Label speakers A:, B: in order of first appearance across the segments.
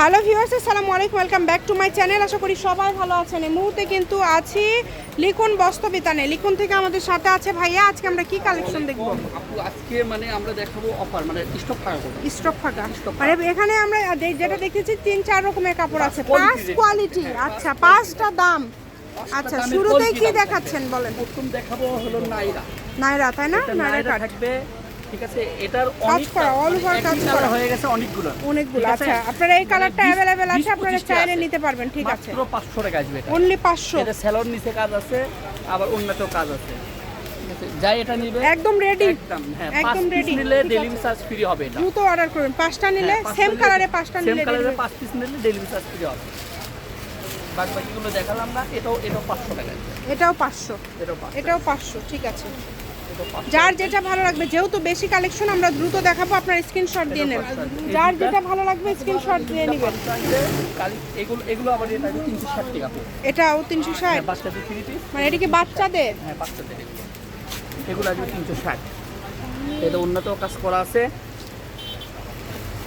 A: Hello viewers আসসালামু আলাইকুম welcome back to my channel আশা করি সবাই ভালো আছেন। এই মুহূর্তে কিন্তু আছি লিখুন বস্তবিতানে লিখুন থেকে আমাদের সাথে আছে ভাইয়া। আজকে আমরা কি কালেকশন দেখব?
B: আপু আজকে মানে আমরা দেখাবো অফার মানে স্টক ফাঁকা
A: স্টক ফাঁকা মানে এখানে আমরা যেটা দেখেছি তিন চার রকমের কাপড় আছে। পাঁচ কোয়ালিটি আচ্ছা পাঁচটা দাম। আচ্ছা শুরুতেই কি দেখাচ্ছেন বলেন?
B: প্রথম দেখাবো হলো নাইরা।
A: নাইরা তাই না? নাইরা
B: থাকবে। ঠিক আছে এটার
A: কাজ করা, all over কাজ করা।
B: হয়ে গেছে অনেকগুলো।
A: অনেকগুলো আচ্ছা আপনারা এই কালারটা অ্যাভেলেবেল আছে আপনারা চাইলে নিতে পারবেন ঠিক আছে।
B: মাত্র পাঁচশো টাকা আসবে এটা।
A: অনলি পাঁচশো।
B: এটা স্যালোর নিচে কাজ আছে আবার অন্যত কাজ আছে। যাই এটা নিবে।
A: একদম রেডি
B: একদম হ্যাঁ
A: একদম
B: পাঁচ নিলে ডেলিভারি চার্জ ফ্রি হবে এটা।
A: দ্রুত অর্ডার করবেন পাঁচটা নিলে
B: হ্যাঁ,
A: সেম
B: নিলে-
A: কালারে পাঁচটা
B: সেম
A: নিলে
B: কালারে পাঁচ পিস নিলে ডেলিভারি চার্জ ফ্রি হবে। বাদ বাকিগুলো দেখালাম না এটাও এটাও পাঁচশো টাকা
A: এটাও পাঁচশো।
B: এটাও পাঁচশো।
A: এটাও পাঁচশো ঠিক আছে। যার যেটা ভালো লাগবে যেহেতু বেশি কালেকশন আমরা দ্রুত দেখাবো আপনার স্ক্রিনশট দিয়ে নেন যার যেটা ভালো লাগবে স্ক্রিনশট দিয়ে নেবেন।
B: এগুলো এগুলো এটা ষাট টাকা
A: এটাও তিনশো ষাট?
B: হ্যাঁ,
A: মানে এটা কি বাচ্চাদের?
B: হ্যাঁ বাচ্চাদের এগুলো। আসবে তিনশো ষাট। এটা উন্নত কাজ করা আছে।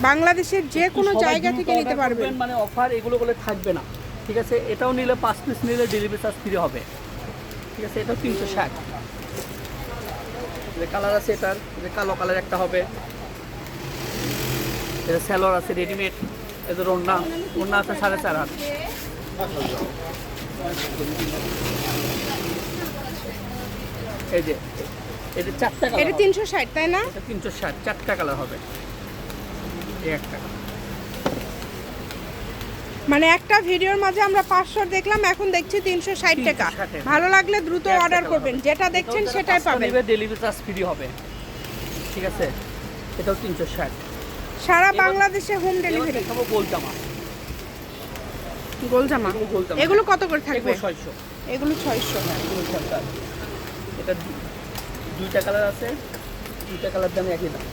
A: বাংলাদেশের যে কোনো জায়গা থেকে নিতে পারবেন।
B: মানে অফার এগুলো বলে থাকবে না। ঠিক আছে এটাও নিলে পাঁচ পিস নিলে ডেলিভারি চার্জ ফ্রি হবে। ঠিক আছে এটাও তিনশো ষাট। কালার আছে এটার যে কালো কালার একটা হবে। এটা স্যালোয়ার আছে রেডিমেড এদের ওড়না ওড়না আছে সাড়ে চার হাত। এই যে এটা চারটা
A: এটা তিনশো ষাট তাই না?
B: তিনশো ষাট চারটা কালার হবে। এই একটা।
A: মানে একটা ভিডিওর মাঝে আমরা পাঁচশো দেখলাম এখন দেখছি তিনশো ষাট টাকা। ভালো লাগলে দ্রুত অর্ডার করবেন। যেটা দেখছেন সেটাই পাবেন।
B: ডেলিভারি চার্জ ফ্রি হবে। ঠিক আছে? এটাও তিনশো ষাট।
A: সারা বাংলাদেশে হোম ডেলিভারি
B: দেখাবো গোল জামা
A: গোল জামা
B: এগুলো
A: কত করে থাকবে?
B: ছয়শো।
A: এগুলো ছয়শো।
B: হ্যাঁ এগুলো ছয়শো। আছে। এটা দুইটা কালার আছে। দুইটা কালার দামে একই দাম।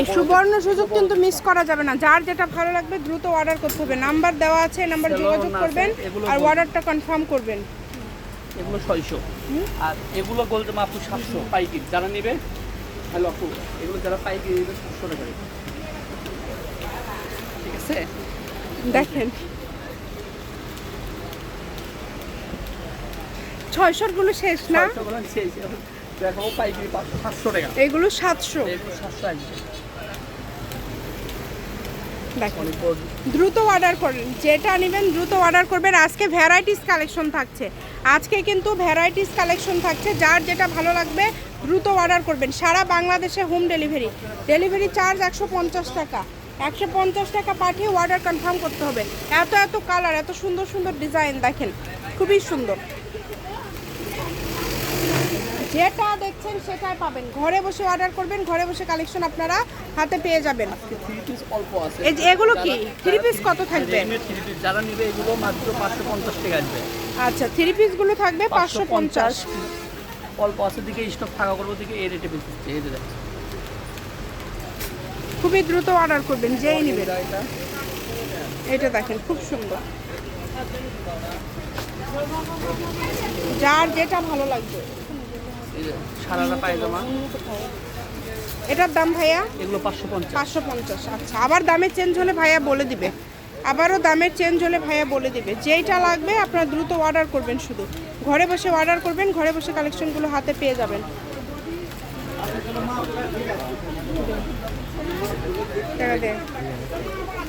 A: এই সুবর্ণ সুযোগ কিন্তু মিস করা যাবে না। যার যেটা ভালো লাগবে দ্রুত অর্ডার করতে হবে। নাম্বার দেওয়া আছে নাম্বার যোগাযোগ করবেন আর অর্ডারটা কনফার্ম করবেন।
B: এগুলো ছয়শো। আর এগুলো গোল জামা আপু সাতশো পাইকারি। যারা নেবে হ্যালো আপু এগুলো যারা পাইকারি নেবে সাতশো টাকা ঠিক আছে?
A: দেখেন। ছয়শোরগুলো শেষ না?
B: হিসেবে দেখাবো পাইকারি সাতশো টাকা।
A: এগুলো সাতশো।
B: সাতশো
A: দ্রুত অর্ডার করেন। যেটা নেবেন দ্রুত অর্ডার করবেন। আজকে ভ্যারাইটিস কালেকশন থাকছে। আজকে কিন্তু ভ্যারাইটিস কালেকশন থাকছে। যার যেটা ভালো লাগবে দ্রুত অর্ডার করবেন। সারা বাংলাদেশে হোম ডেলিভারি ডেলিভারি চার্জ একশো পঞ্চাশ টাকা। একশো পঞ্চাশ টাকা পাঠিয়ে অর্ডার কনফার্ম করতে হবে। এত এত কালার এত সুন্দর সুন্দর ডিজাইন দেখেন। খুবই সুন্দর। যেটা দেখছেন সেটাই পাবেন। ঘরে বসে অর্ডার করবেন ঘরে বসে কালেকশন আপনারা হাতে পেয়ে যাবেন।
B: থ্রি পিস অল্প আছে।
A: এই যে এগুলো কি?
B: থ্রি
A: three- কত থাকবে?
B: যারা নেবে এগুলো মাত্র পাঁচশো পঞ্চাশ টাকা আসবে।
A: আচ্ছা থ্রি পিসগুলো থাকবে পাঁচশো পঞ্চাশ।
B: অল্প আছে দিকে স্টক ফাঁকা করব দিকে এই রেটে বেশি
A: খুবই দ্রুত অর্ডার করবেন যেই নেবেন।
B: এটা-
A: দেখেন খুব সুন্দর। যার যেটা ভালো লাগবে।
B: সারারা পায়জামা।
A: এটার দাম ভাইয়া?
B: এগুলো পাঁচশো পঞ্চাশ।
A: পাঁচশো পঞ্চাশ আচ্ছা। আবার দামের চেঞ্জ হলে ভাইয়া বলে দিবে। আবারও দামের চেঞ্জ হলে ভাইয়া বলে দিবে। যেইটা লাগবে আপনার দ্রুত অর্ডার করবেন শুধু। ঘরে বসে অর্ডার করবেন ঘরে বসে কালেকশনগুলো হাতে পেয়ে যাবেন।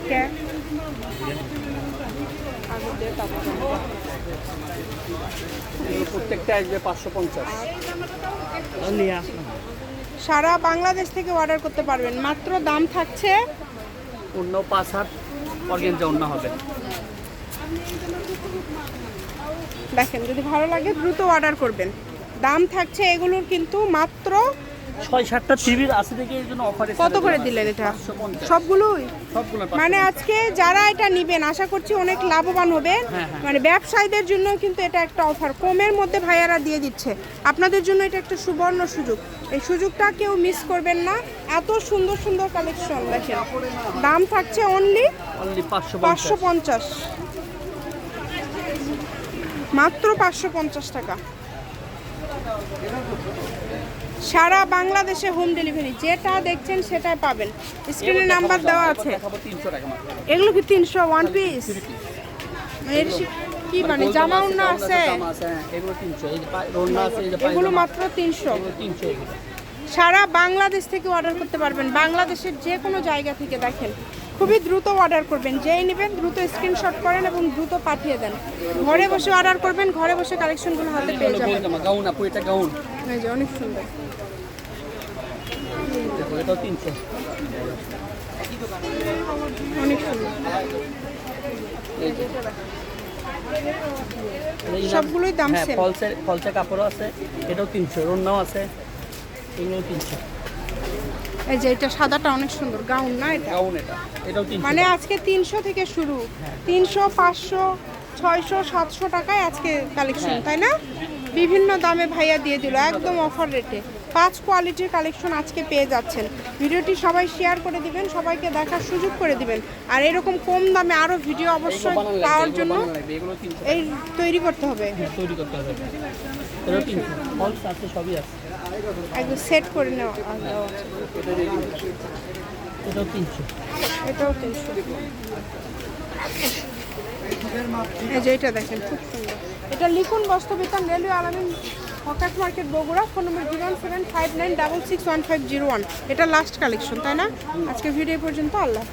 A: দে।
B: প্রত্যেকটা আসবে পাঁচশো পঞ্চাশ।
A: সারা বাংলাদেশ থেকে অর্ডার করতে পারবেন। মাত্র দাম থাকছে
B: অন্য পাঁচ হাত অন্য হবে।
A: দেখেন যদি ভালো লাগে দ্রুত অর্ডার করবেন। দাম থাকছে এগুলোর কিন্তু মাত্র
B: ছয় সাতটা টিভির আছে দেখে এই জন্য অফারে
A: কত করে দিলেন এটা? সবগুলোই?
B: সবগুলো
A: মানে আজকে যারা এটা নেবেন আশা করছি অনেক লাভবান হবে
B: হ্যাঁ, হ্যাঁ।
A: মানে ব্যবসায়ীদের জন্য কিন্তু এটা একটা অফার কমের মধ্যে ভাইয়ারা দিয়ে দিচ্ছে। আপনাদের জন্য এটা একটা সুবর্ণ সুযোগ। এই সুযোগটা কেউ মিস করবেন না। এত সুন্দর সুন্দর কালেকশন দেখেন। দাম থাকছে অনলি
B: পাঁচশো পঞ্চাশ।
A: মাত্র পাঁচশো পঞ্চাশ টাকা। সারা বাংলাদেশে হোম ডেলিভারি যেটা দেখছেন সেটাই পাবেন। স্ক্রিনে নাম্বার দেওয়া আছে। এগুলো কি তিনশো ওয়ান পিস এর কি মানে জামা উন্না আছে?
B: হ্যাঁ এগুলো
A: মাত্র তিনশো। সারা বাংলাদেশ থেকে অর্ডার করতে পারবেন। বাংলাদেশের যে কোনো জায়গা থেকে দেখেন। খুবই দ্রুত অর্ডার করবেন। যেই নেবেন দ্রুত স্ক্রিনশট করেন এবং দ্রুত পাঠিয়ে দেন। ঘরে বসে অর্ডার করবেন ঘরে বসে কালেকশনগুলো হাতে পেয়ে যাবেন।
B: গাউন আপু এটা গাউন
A: এই যে অনেক সুন্দর।
B: এটাও তিনশো।
A: অনেক সুন্দর।
B: যে-
A: সবগুলোই দাম
B: হ্যাঁ
A: same।
B: ফলসের ফলসে কাপড়ও আছে এটাও তিনশো রোনাও আছে এগুলো তিনশো।
A: এই যে এটা সাদাটা অনেক সুন্দর গাউন না এটা?
B: গাউন এটা এটাও
A: মানে আজকে তিনশো থেকে শুরু। তিনশো পাঁচশো ছয়শো সাতশো টাকায় আজকে কালেকশন
B: হ্যাঁ।
A: তাই না? বিভিন্ন দামে ভাইয়া দিয়ে দিল একদম অফার রেটে পাঁচ কোয়ালিটির কালেকশন আজকে পেয়ে যাচ্ছেন। ভিডিওটি সবাই শেয়ার করে দিবেন সবাইকে দেখার সুযোগ করে দিবেন। আর এরকম কম দামে আরও ভিডিও অবশ্যই পাওয়ার জন্য এই তৈরি করতে হবে।
B: তৈরি করতে হবে। সবই আছে।
A: একদম সেট করে নেওয়া
B: এটাও তিনশো।
A: এটাও তিনশো। এই যে এটা দেখেন খুব সুন্দর। এটা লিখুন বস্তবিতান railway Alamin hawker market Bogura phone number zero one seven five nine double six one five zero one. এটা লাস্ট কালেকশন তাই না? আজকে ভিডিও পর্যন্ত আল্লাহ।